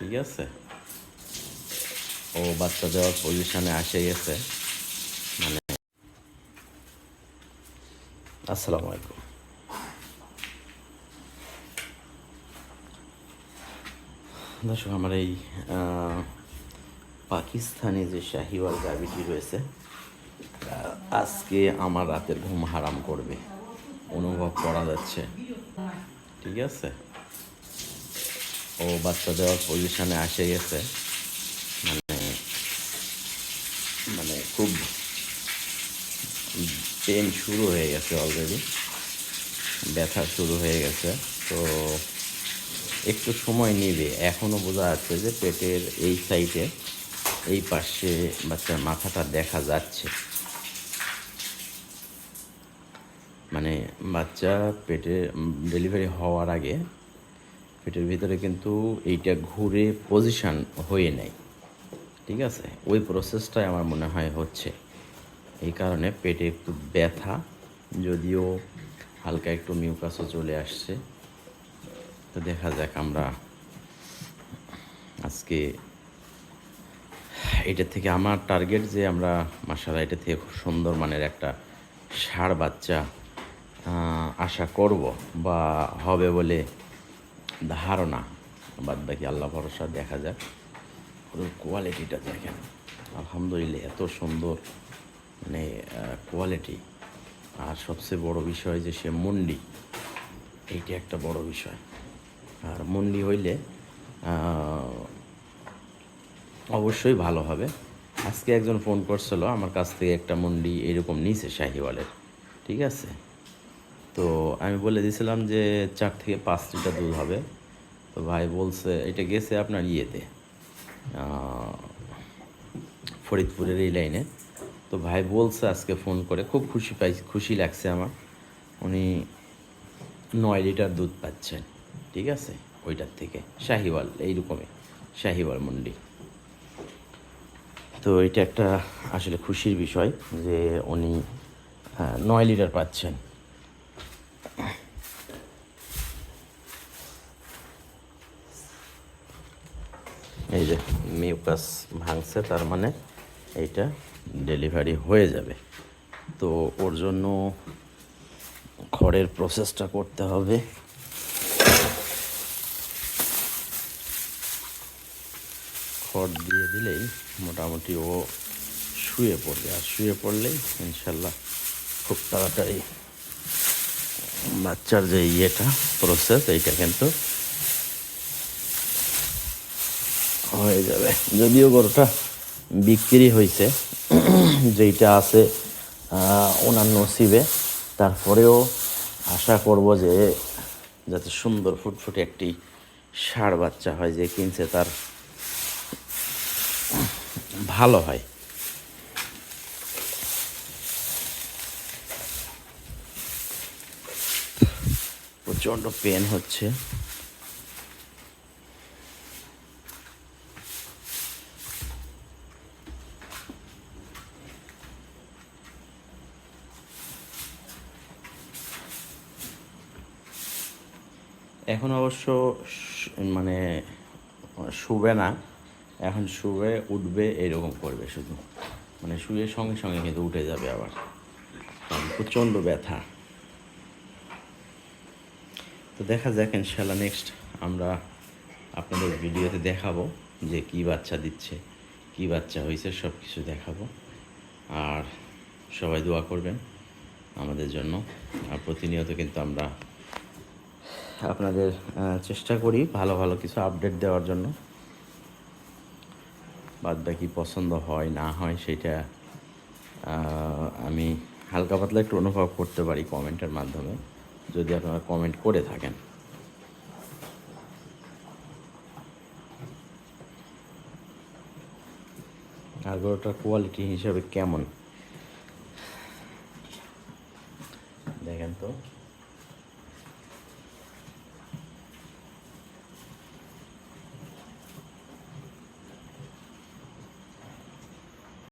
ঠিক আছে? ও বাচ্চা দেওয়ার পজিশনে আসে গেছে। মানে আসসালামু আলাইকুম। দর্শক, আমার এই পাকিস্তানি যে শাহিওয়াল গাভিটি রয়েছে আজকে আমার রাতের ঘুম হারাম করবে। অনুভব করা যাচ্ছে। ঠিক আছে? ও বাচ্চা দেওয়ার পজিশনে আসে গেছে। মানে মানে খুব পেন শুরু হয়ে গেছে অলরেডি ব্যথা শুরু হয়ে গেছে। তো একটু সময় নেবে। এখনও বোঝা যাচ্ছে যে পেটের এই সাইডে এই পাশে বাচ্চার মাথাটা দেখা যাচ্ছে। মানে বাচ্চা পেটে ডেলিভারি হওয়ার আগে পেটের ভিতরে কিন্তু এইটা ঘুরে পজিশন হয়ে নেয়। ঠিক আছে? ওই প্রসেসটাই আমার মনে হয় হচ্ছে। এই কারণে পেটে একটু ব্যথা, যদিও হালকা একটু মিউকাসও চলে আসছে। তো দেখা যাক আমরা আজকে এটা থেকে আমার টার্গেট যে আমরা মাসালা এটা থেকে খুব সুন্দর মানের একটা ষাঁড় বাচ্চা আশা করব বা হবে বলে ধারণা, বাদ বাকি আল্লাহ ভরসা দেখা যাক। ওর কোয়ালিটিটা দেখেন। আলহামদুলিল্লাহ, এত সুন্দর মানে কোয়ালিটি আর সবচেয়ে বড় বিষয় যে সে মন্ডি, এইটা একটা বড় বিষয়। আর মন্ডি হইলে অবশ্যই ভালো হবে। আজকে একজন ফোন করছিল, আমার কাছ থেকে একটা মন্ডি এরকম নিছে শাহিওয়ালের। ঠিক আছে? তো আমি বলে দিয়েছিলাম যে চার থেকে পাঁচ লিটার দুধ হবে। তো ভাই বলছে এটা গেছে আপনার ইয়েতে ফরিদপুরের এই লাইনে। তো ভাই বলছে আজকে ফোন করে খুব খুশি পাই খুশি লাগছে আমার। উনি নয় লিটার দুধ পাচ্ছেন ঠিক আছে? ওইটার থেকে শাহিওয়াল এইরকমই শাহিওয়াল মন্ডি। তো এটা একটা আসলে খুশির বিষয় যে উনি আহ, নয় লিটার পাচ্ছেন। এই যে মিউকাস ভাঙছে, তার মানে এইটা ডেলিভারি হয়ে যাবে। তো ওর জন্য খড়ের প্রসেসটা করতে হবে। খড় দিয়ে দিলেই মোটামুটি ও শুয়ে পড়বে। আর শুয়ে পড়লেই ইনশাল্লাহ খুব তাড়াতাড়ি বাচ্চার যে ইয়েটা প্রসেস এইটা কিন্তু হয়ে যাবে। যদিও গরুটা বিক্রি হয়েছে যেইটা আছে ওনার নসিবে তারপরেও আশা করব যে, যাতে সুন্দর ফুটফুটে একটি ষাঁড় বাচ্চা হয়, যে কিনছে তার ভালো হয়। প্রচণ্ড পেন হচ্ছে। এখন অবশ্য মানে শুবে না। এখন শুবে, উঠবে, এরকম করবে শুধু। মানে শুয়ে সঙ্গে সঙ্গে কিন্তু উঠে যাবে আবার। প্রচণ্ড ব্যথা। তো দেখা যাক ইনশাল্লাহ নেক্সট আমরা আপনাদের ভিডিওতে দেখাবো যে কি বাচ্চা দিচ্ছে, কি বাচ্চা হয়েছে সব কিছু দেখাবো। আর সবাই দোয়া করবেন আমাদের জন্য। আর প্রতিনিয়ত কিন্তু আমরা আপনাদের চেষ্টা করি ভালো ভালো কিছু আপডেট দেওয়ার জন্য। বাদ বাকি পছন্দ হয়, না হয় সেটা আমি হালকা পাতলা একটু অনুভব করতে পারি কমেন্টের মাধ্যমে, যদি আপনারা কমেন্ট করে থাকেন। আর কোয়ালিটি হিসাবে কেমন?